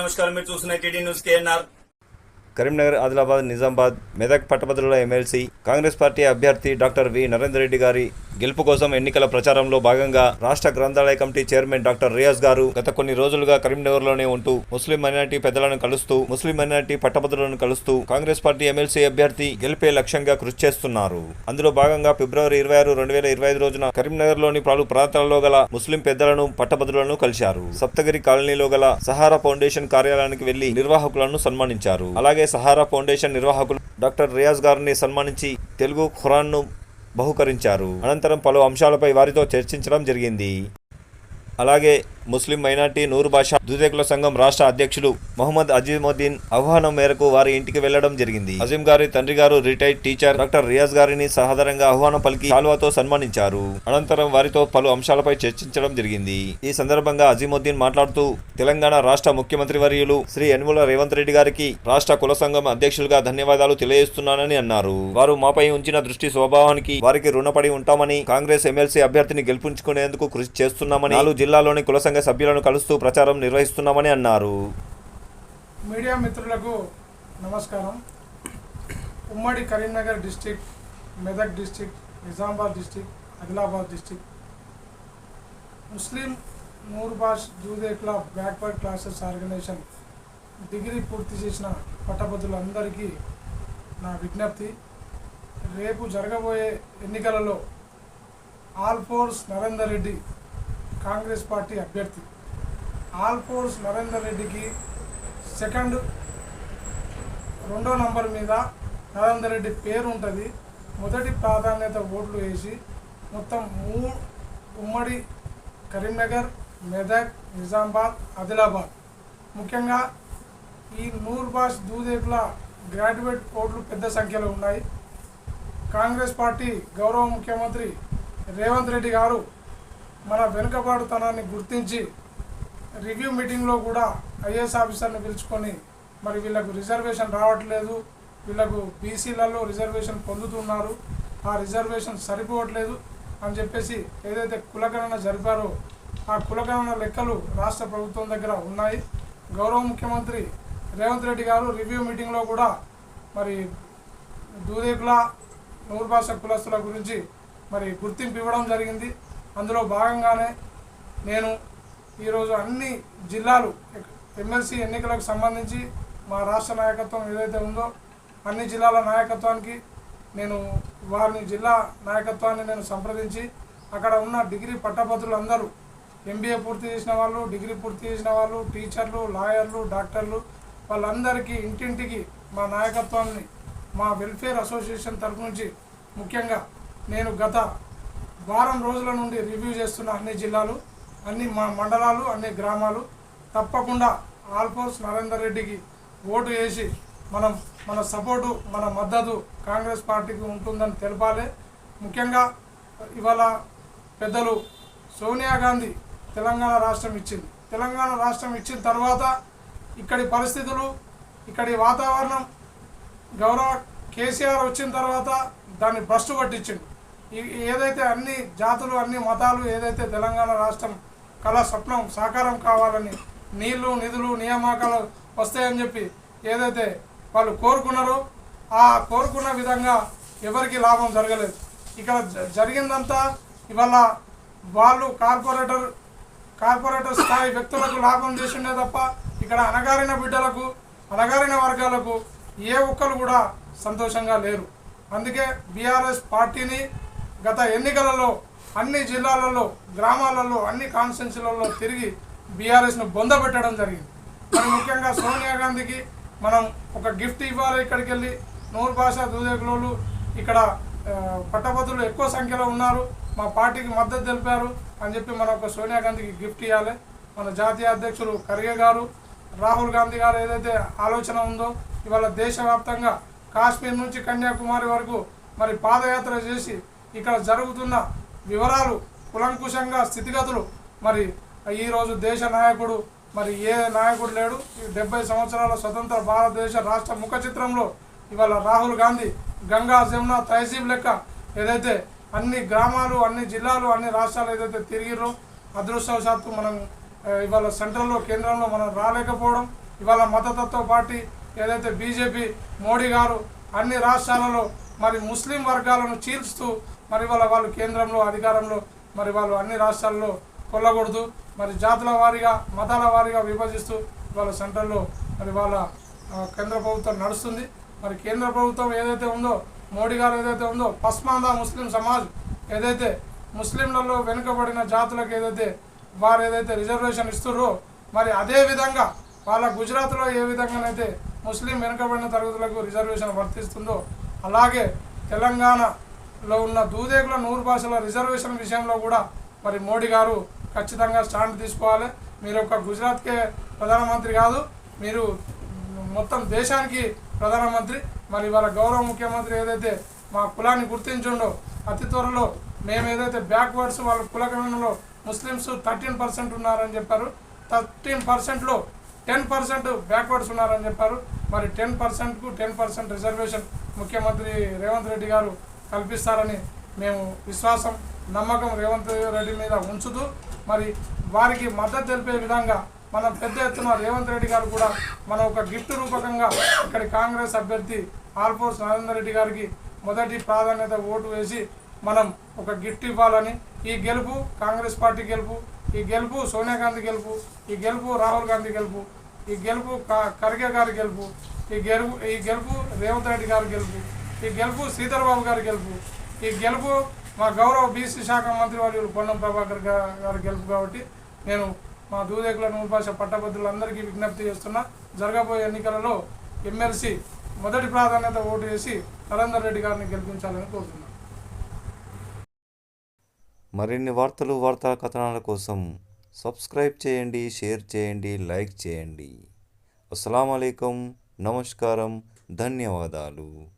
నమస్కారం. మీరు చూస్తున్న TD news KNR. Karimnagar Adilabad Nizamabad Medak పట్టభద్రుల ఎమ్మెల్సీ కాంగ్రెస్ పార్టీ అభ్యర్థి డాక్టర్ వి నరేందర్ రెడ్డి గారి గెలుపు కోసం ఎన్నికల ప్రచారంలో భాగంగా రాష్ట్ర గ్రంథాలయ కమిటీ చైర్మన్ డాక్టర్ రియాజ్ గారు గత కొన్ని రోజులుగా కరీంనగర్లోనే ఉంటూ ముస్లిం మైనార్టీ పెద్దలను కలుస్తూ ముస్లిం మైనార్టీ పట్టభద్రులను కలుస్తూ కాంగ్రెస్ పార్టీ ఎమ్మెల్సీ అభ్యర్థి గెలిపే లక్ష్యంగా కృషి చేస్తున్నారు. అందులో భాగంగా ఫిబ్రవరి ఇరవై ఆరు రెండు వేల ఇరవై ఐదు రోజున కరీంనగర్లోని పలు ప్రాంతాలలో గల ముస్లిం పెద్దలను పట్టభద్రులను కలిశారు. సప్తగిరి కాలనీలో గల సహారా ఫౌండేషన్ కార్యాలయానికి వెళ్ళి నిర్వాహకులను సన్మానించారు. అలాగే సహారా ఫౌండేషన్ నిర్వాహకులు డాక్టర్ రియాజ్ గారిని సన్మానించి తెలుగు ఖురాన్ను బహుకరించారు. అనంతరం పలు అంశాలపై వారితో చర్చించడం జరిగింది. అలాగే ముస్లిం మైనార్టీ నూరు భాష దుదేకుల సంఘం రాష్ట్ర అధ్యక్షులు మొహమ్మద్ అజీముద్దీన్ ఆహ్వానం మేరకు వారి ఇంటికి వెళ్ళడం జరిగింది. అజీం గారి తండ్రి గారు రిటైర్డ్ టీచర్ డాక్టర్ రియాజ్ గారిని సహదరంగా ఆహ్వానం పలికి కాలువతో సన్మానించారు. అనంతరం వారితో పలు అంశాలపై చర్చించడం జరిగింది. ఈ సందర్భంగా అజీముద్దీన్ మాట్లాడుతూ తెలంగాణ రాష్ట్ర ముఖ్యమంత్రి వర్యులు శ్రీ యనుమల రేవంత్ రెడ్డి గారికి రాష్ట్ర కుల సంఘం అధ్యక్షులుగా ధన్యవాదాలు తెలియజేస్తున్నానని అన్నారు. వారు మాపై ఉంచిన దృష్టి స్వభావానికి వారికి రుణపడి ఉంటామని కాంగ్రెస్ ఎమ్మెల్సీ అభ్యర్థిని గెలిపించుకునేందుకు కృషి చేస్తున్నామని నాలుగు జిల్లాలోని కుల సంఘ సభ్యులను కలుస్తూ ప్రచారం నిర్వహిస్తున్నామని అన్నారు. మీడియా మిత్రులకు నమస్కారం. ఉమ్మడి Karimnagar district Medak district Nizamabad district Adilabad district. Muslim Noorbash club backward classes organisation degree పూర్తి చేసిన పట్టభద్రులందరికీ నా విజ్ఞప్తి. రేపు జరగబోయే ఎన్నికలలో ఆల్ ఫోర్స్ నరేందర్ రెడ్డి కాంగ్రెస్ పార్టీ అభ్యర్థి. ఆల్పోర్స్ నరేందర్ రెడ్డికి సెకండ్ రెండో నంబర్ మీద నరేందర్ రెడ్డి పేరు ఉంటుంది. మొదటి ప్రాధాన్యత ఓట్లు వేసి మొత్తం మూ ఉమ్మడి కరీంనగర్ మెదక్ నిజామాబాద్ ఆదిలాబాద్. ముఖ్యంగా ఈ నూర్ బాష్ గ్రాడ్యుయేట్ ఓట్లు పెద్ద సంఖ్యలో ఉన్నాయి. కాంగ్రెస్ పార్టీ గౌరవ ముఖ్యమంత్రి రేవంత్ రెడ్డి గారు మన వెనుకబాటుతనాన్ని గుర్తించి రివ్యూ మీటింగ్లో కూడా ఐఏఎస్ ఆఫీసర్ని పిలుచుకొని మరి వీళ్ళకు రిజర్వేషన్ రావట్లేదు. వీళ్ళకు బీసీలలో రిజర్వేషన్ పొందుతున్నారు. ఆ రిజర్వేషన్ సరిపోవట్లేదు అని చెప్పేసి ఏదైతే కులగణన జరిపారో ఆ కులగణన లెక్కలు రాష్ట్ర ప్రభుత్వం దగ్గర ఉన్నాయి. గౌరవ ముఖ్యమంత్రి రేవంత్ రెడ్డి గారు రివ్యూ మీటింగ్లో కూడా మరి దూదేకుల నూర్భాష కులస్తుల గురించి మరి గుర్తింపు ఇవ్వడం జరిగింది. అందులో భాగంగానే నేను ఈరోజు అన్ని జిల్లాలు ఎమ్మెల్సీ ఎన్నికలకు సంబంధించి మా రాష్ట్ర నాయకత్వం ఏదైతే ఉందో అన్ని జిల్లాల నాయకత్వానికి నేను వారిని జిల్లా నాయకత్వాన్ని నేను సంప్రదించి అక్కడ ఉన్న డిగ్రీ పట్టభద్రులు అందరూ ఎంబీఏ పూర్తి చేసిన వాళ్ళు డిగ్రీ పూర్తి చేసిన వాళ్ళు టీచర్లు లాయర్లు డాక్టర్లు వాళ్ళందరికీ ఇంటింటికి మా నాయకత్వాన్ని మా వెల్ఫేర్ అసోసియేషన్ తరఫు నుంచి ముఖ్యంగా నేను గత వారం రోజుల నుండి రివ్యూ చేస్తున్న అన్ని జిల్లాలు అన్ని మా మండలాలు అన్ని గ్రామాలు తప్పకుండా ఆల్ఫోన్స్ నరేందర్ రెడ్డికి ఓటు వేసి మనం మన సపోర్టు మన మద్దతు కాంగ్రెస్ పార్టీకి ఉంటుందని తెలపాలి. ముఖ్యంగా ఇవాళ పెద్దలు సోనియా గాంధీ తెలంగాణ రాష్ట్రం ఇచ్చింది. తెలంగాణ రాష్ట్రం ఇచ్చిన తర్వాత ఇక్కడి పరిస్థితులు ఇక్కడి వాతావరణం గౌరవ కేసీఆర్ వచ్చిన తర్వాత దాన్ని భ్రష్టు పట్టించిండు. ఏదైతే అన్ని జాతులు అన్ని మతాలు ఏదైతే తెలంగాణ రాష్ట్రం కళ స్వప్నం సాకారం కావాలని నీళ్ళు నిధులు నియామకాలు వస్తాయని చెప్పి ఏదైతే వాళ్ళు కోరుకున్నారో ఆ కోరుకున్న విధంగా ఎవరికి లాభం జరగలేదు. ఇక్కడ జ- జరిగిందంతా ఇవాళ వాళ్ళు కార్పొరేటర్ కార్పొరేటర్ స్థాయి వ్యక్తులకు లాభం చేసిండే తప్ప ఇక్కడ అణగారిన బిడ్డలకు అణగారిన వర్గాలకు ఏ ఒక్కరు కూడా సంతోషంగా లేరు. అందుకే బీఆర్ఎస్ పార్టీని గత ఎన్నికలలో అన్ని జిల్లాలలో గ్రామాలలో అన్ని కాన్స్టిట్యున్సీలలో తిరిగి బీఆర్ఎస్ను బొందబెట్టడం జరిగింది. మరి ముఖ్యంగా సోనియా గాంధీకి మనం ఒక గిఫ్ట్ ఇవ్వాలి ఇక్కడికి వెళ్ళి. నూరు భాష దూదేకులు ఇక్కడ పట్టభద్రులు ఎక్కువ సంఖ్యలో ఉన్నారు. మా పార్టీకి మద్దతు తెలిపారు అని చెప్పి మనం ఒక సోనియా గాంధీకి గిఫ్ట్ ఇవ్వాలి మన జాతీయ అధ్యక్షులు ఖర్గే గారు రాహుల్ గాంధీ గారు ఏదైతే ఆలోచన ఉందో ఇవాళ దేశవ్యాప్తంగా కాశ్మీర్ నుంచి కన్యాకుమారి వరకు మరి పాదయాత్ర చేసి ఇక్కడ జరుగుతున్న వివరాలు కులంకుశంగా స్థితిగతులు మరి ఈరోజు దేశ నాయకుడు మరి ఏ నాయకుడు లేడు? డెబ్బై సంవత్సరాల స్వతంత్ర భారతదేశ రాష్ట్ర ముఖ చిత్రంలో ఇవాళ రాహుల్ గాంధీ గంగా జమున తహసీబ్ లెక్క ఏదైతే అన్ని గ్రామాలు అన్ని జిల్లాలు అన్ని రాష్ట్రాలు ఏదైతే తిరిగిరో అదృష్టవశాత్తు మనం ఇవాళ సెంట్రల్లో కేంద్రంలో మనం రాలేకపోవడం ఇవాళ మతతత్వ పార్టీ ఏదైతే బీజేపీ మోడీ గారు అన్ని రాష్ట్రాలలో మరి ముస్లిం వర్గాలను చీల్స్తూ మరి వాళ్ళ వాళ్ళు కేంద్రంలో అధికారంలో మరి వాళ్ళు అన్ని రాష్ట్రాల్లో కొల్లగొడుతూ మరి జాతుల వారీగా మతాల వారీగా విభజిస్తూ వాళ్ళ సెంటర్లో మరి వాళ్ళ కేంద్ర ప్రభుత్వం నడుస్తుంది. మరి కేంద్ర ప్రభుత్వం ఏదైతే ఉందో మోడీ గారు ఏదైతే ఉందో పస్మాందా ముస్లిం సమాజ్ ఏదైతే ముస్లింలలో వెనుకబడిన జాతులకు ఏదైతే వారు ఏదైతే రిజర్వేషన్ ఇస్తుర్రో మరి అదే విధంగా వాళ్ళ గుజరాత్లో ఏ విధంగానైతే ముస్లిం వెనుకబడిన తరగతులకు రిజర్వేషన్ వర్తిస్తుందో అలాగే తెలంగాణ లో ఉన్న దూదేకుల నూరు భాషల రిజర్వేషన్ విషయంలో కూడా మరి మోడీ గారు ఖచ్చితంగా స్టాండ్ తీసుకోవాలి. మీరు ఒక గుజరాత్కే ప్రధానమంత్రి కాదు మీరు మొత్తం దేశానికి ప్రధానమంత్రి. మరి వాళ్ళ గౌరవ ముఖ్యమంత్రి ఏదైతే మా కులాన్ని గుర్తించుండో అతి త్వరలో మేము ఏదైతే బ్యాక్వర్డ్స్ వాళ్ళ కులగణనలో ముస్లిమ్స్ థర్టీన్ పర్సెంట్ ఉన్నారని చెప్పారు. థర్టీన్ పర్సెంట్లో టెన్ పర్సెంట్ బ్యాక్వర్డ్స్ ఉన్నారని చెప్పారు. మరి టెన్ పర్సెంట్కు టెన్ పర్సెంట్ రిజర్వేషన్ ముఖ్యమంత్రి రేవంత్ రెడ్డి గారు కల్పిస్తారని మేము విశ్వాసం నమ్మకం రేవంత్ రెడ్డి మీద ఉంచుతూ మరి వారికి మద్దతు తెలిపే విధంగా మనం పెద్ద ఎత్తున రేవంత్ రెడ్డి గారు కూడా మనం ఒక గిఫ్ట్ రూపకంగా ఇక్కడి కాంగ్రెస్ అభ్యర్థి ఆల్ఫోర్స్ నరేందర్ రెడ్డి గారికి మొదటి ప్రాధాన్యత ఓటు వేసి మనం ఒక గిఫ్ట్ ఇవ్వాలని ఈ గెలుపు కాంగ్రెస్ పార్టీ గెలుపు ఈ గెలుపు సోనియా గాంధీ గెలుపు ఈ గెలుపు రాహుల్ గాంధీ గెలుపు ఈ గెలుపు క- ఖర్గే గారి గెలుపు ఈ గెలుపు ఈ గెలుపు రేవంత్ రెడ్డి గారి గెలుపు. ఈ గెలుపు సీతారాబాబు గారి గెలుపు. ఈ గెలుపు మా గౌరవ బీసీ శాఖ మంత్రి వర్యులు పొన్నం ప్రభాకర్ గారి గెలుపు కాబట్టి నేను మా దూదేకుల నూరు పట్టభద్రులందరికీ విజ్ఞప్తి చేస్తున్నా. జరగబోయే ఎన్నికలలో ఎమ్మెల్సీ మొదటి ప్రాధాన్యత ఓటు వేసి నరేందర్ రెడ్డి గారిని గెలిపించాలని కోరుతున్నాను. మరిన్ని వార్తలు వార్తా కథనాల కోసం సబ్స్క్రైబ్ చేయండి షేర్ చేయండి లైక్ చేయండి. అస్సలం నమస్కారం. ధన్యవాదాలు.